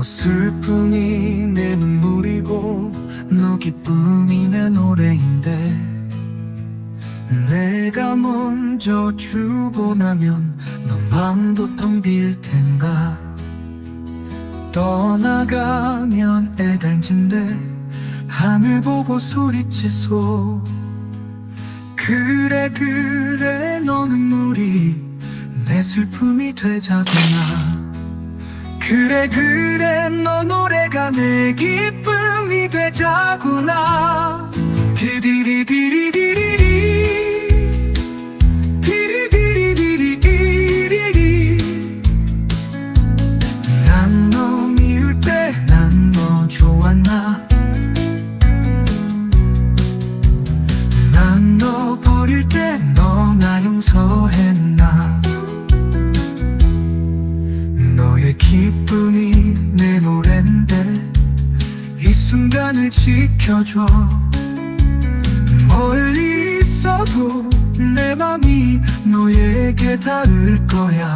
너 슬픔이 내 눈물이고 너 기쁨이 내 노래인데 내가 먼저 주고 나면 너 맘도 텅 빌 텐가. 떠나가면 애달진데 하늘 보고 소리치소. 그래 그래 너 눈물이 내 슬픔이 되자꾸나 그래 그래 너 노래가 내 기쁨이 되자꾸나. 디디리디리디리리 디리디리디리디리리 난 너 미울 때 난 너 좋았나? 난 너 버릴 때 너 나 용서했 순간을 지켜줘. 멀리 있어도 내 맘이 너에게 닿을 거야.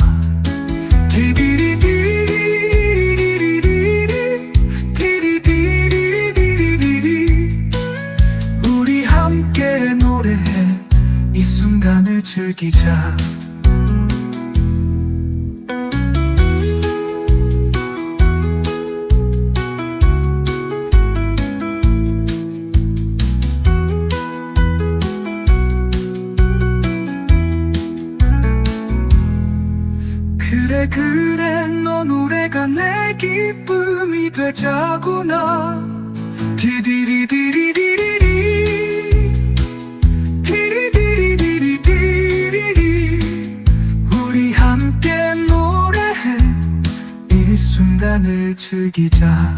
순간을 즐기자 그래 너 노래가 내 기쁨이 되자구나. 디디리디리디리리. 디리디리디리디리리. 우리 함께 노래해. 이 순간을 즐기자